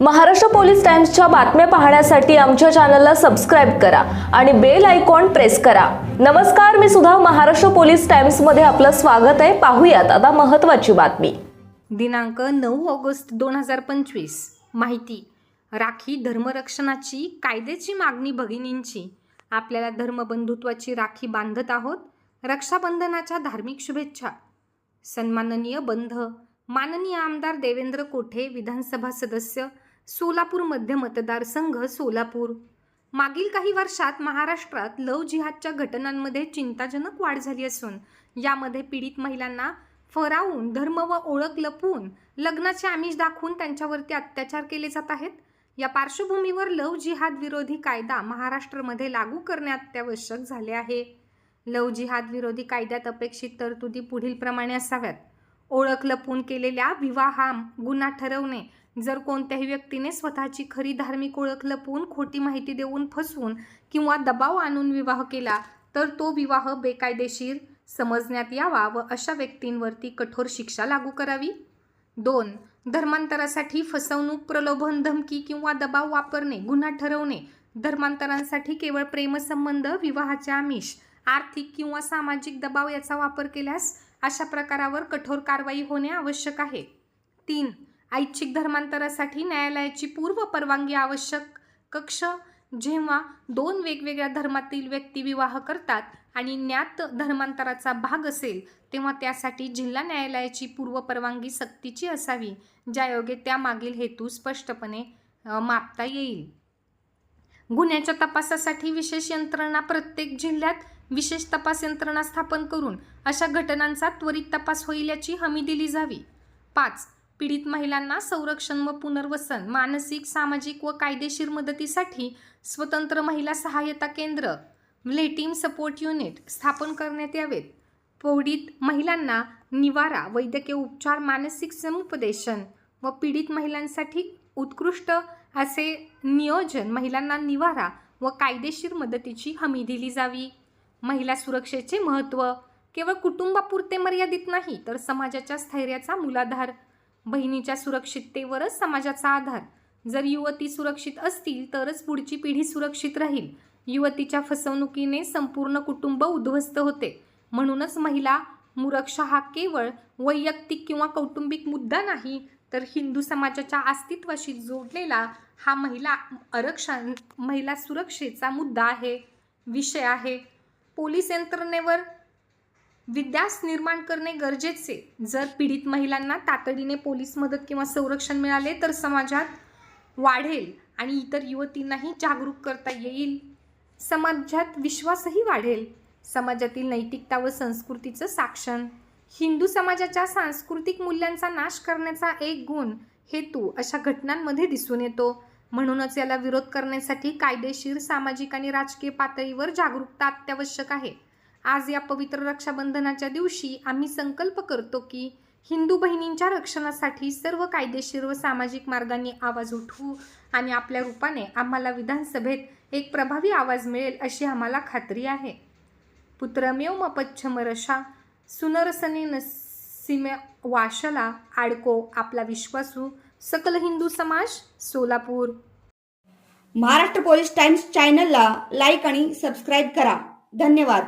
Maharashtra police टाइम्सच्या बातम्या पाहण्यासाठी आमच्या चॅनलला सबस्क्राईब करा आणि बेल आयकॉन प्रेस करा. नमस्कार मी सुद्धा महाराष्ट्र पोलीस टाईम्समध्ये आपलं स्वागत आहे. पाहूयात आता महत्त्वाची बातमी. दिनांक नऊ ऑगस्ट दोन हजार पंचवीस. माहिती. राखी धर्मरक्षणाची कायद्याची मागणी भगिनींची. आपल्याला धर्मबंधुत्वाची राखी बांधत आहोत. रक्षाबंधनाच्या धार्मिक शुभेच्छा. सन्माननीय बंध. माननीय आमदार देवेंद्र कोठे विधानसभा सदस्य. सोलापूर मध्य मतदारसंघ सोलापूर. मागील काही वर्षात महाराष्ट्रात लव जिहादच्या घटनांमध्ये चिंताजनक वाढ झाली असून यामध्ये पीडित महिलांना फरावून धर्म व ओळख लपवून लग्नाचे आमिष दाखवून त्यांच्यावरती अत्याचार केले जात आहेत. या पार्श्वभूमीवर लव जिहाद विरोधी कायदा महाराष्ट्रामध्ये लागू करणे अत्यावश्यक झाले आहे. लव जिहाद विरोधी कायद्यात अपेक्षित तरतुदी पुढील प्रमाणे असाव्यात. ओळख लपवून केलेल्या विवाहा गुन्हा ठरवणे जर कोणत्याही व्यक्तीने स्वतःची खरी धार्मिक ओळख लपवून खोटी माहिती देऊन फसवून किंवा दबाव आणून विवाह केला तर तो विवाह बेकायदेशीर समजण्यात यावा व अशा व्यक्तींवरती कठोर शिक्षा लागू करावी. दोन धर्मांतरासाठी फसवणूक प्रलोभन धमकी किंवा दबाव वापरणे गुन्हा ठरवणे. धर्मांतरांसाठी केवळ प्रेमसंबंध विवाहाचे आमिष आर्थिक किंवा सामाजिक दबाव याचा वापर केल्यास अशा प्रकारावर कठोर कारवाई होणे आवश्यक आहे. तीन ऐच्छिक धर्मांतरासाठी न्यायालयाची पूर्व परवानगी आवश्यक कक्ष जेव्हा दोन वेगवेगळ्या धर्मातील व्यक्ती विवाह करतात आणि ज्ञात धर्मांतराचा भाग असेल तेव्हा त्यासाठी जिल्हा न्यायालयाची पूर्व परवानगी सक्तीची असावी ज्यायोगे त्यामागील हेतू स्पष्टपणे मापता येईल. गुन्ह्याच्या तपासासाठी विशेष यंत्रणा प्रत्येक जिल्ह्यात विशेष तपास यंत्रणा स्थापन करून अशा घटनांचा त्वरित तपास होईल याची हमी दिली जावी. पाच पीडित महिलांना संरक्षण व पुनर्वसन मानसिक सामाजिक व कायदेशीर मदतीसाठी स्वतंत्र महिला सहाय्यता केंद्र लेटीम सपोर्ट युनिट स्थापन करण्यात यावेत. पीडित महिलांना निवारा वैद्यकीय उपचार मानसिक समुपदेशन व पीडित महिलांसाठी उत्कृष्ट असे नियोजन महिलांना निवारा व कायदेशीर मदतीची हमी दिली जावी. महिला सुरक्षेचे महत्त्व केवळ कुटुंबापुरते मर्यादित नाही तर समाजाच्या स्थैर्याचा मूलाधार बहिणीच्या सुरक्षिततेवरच समाजाचा आधार. जर युवती सुरक्षित असतील तरच पुढची पिढी सुरक्षित राहील. युवतीच्या फसवणुकीने संपूर्ण कुटुंब उद्ध्वस्त होते. म्हणूनच महिला मुरक्षा हा केवळ वैयक्तिक किंवा कौटुंबिक मुद्दा नाही तर हिंदू समाजाच्या अस्तित्वाशी जोडलेला हा महिला आरक्षण महिला सुरक्षेचा मुद्दा आहे विषय आहे. पोलीस यंत्रणेवर विद्यास निर्माण करणे गरजेचे. जर पीडित महिलांना तातडीने पोलीस मदत किंवा संरक्षण मिळाले तर समाजात वाढेल आणि इतर युवतींनाही जागरूक करता येईल. समाजात विश्वासही वाढेल. समाजातील नैतिकता व संस्कृतीचं साक्षण. हिंदू समाजाच्या सांस्कृतिक मूल्यांचा नाश करण्याचा एक गुण हेतू अशा घटनांमध्ये दिसून येतो. म्हणूनच याला विरोध करण्यासाठी कायदेशीर सामाजिक आणि राजकीय पातळीवर जागरूकता अत्यावश्यक आहे. आज या पवित्र रक्षाबंधनाच्या दिवशी आम्ही संकल्प करतो की हिंदू बहिणींच्या रक्षणासाठी सर्व कायदेशीर व सामाजिक मार्गांनी आवाज उठवू आणि आपल्या रूपाने आम्हाला विधानसभेत एक प्रभावी आवाज मिळेल अशी आम्हाला खात्री आहे. पुत्रमेव मपच्छमरशा सुनरसने नसिम वाशला आडको आपला विश्वासू सकल हिंदू समाज सोलापूर. महाराष्ट्र पोलीस टाइम्स चॅनलला लाईक आणि सबस्क्राईब करा. धन्यवाद.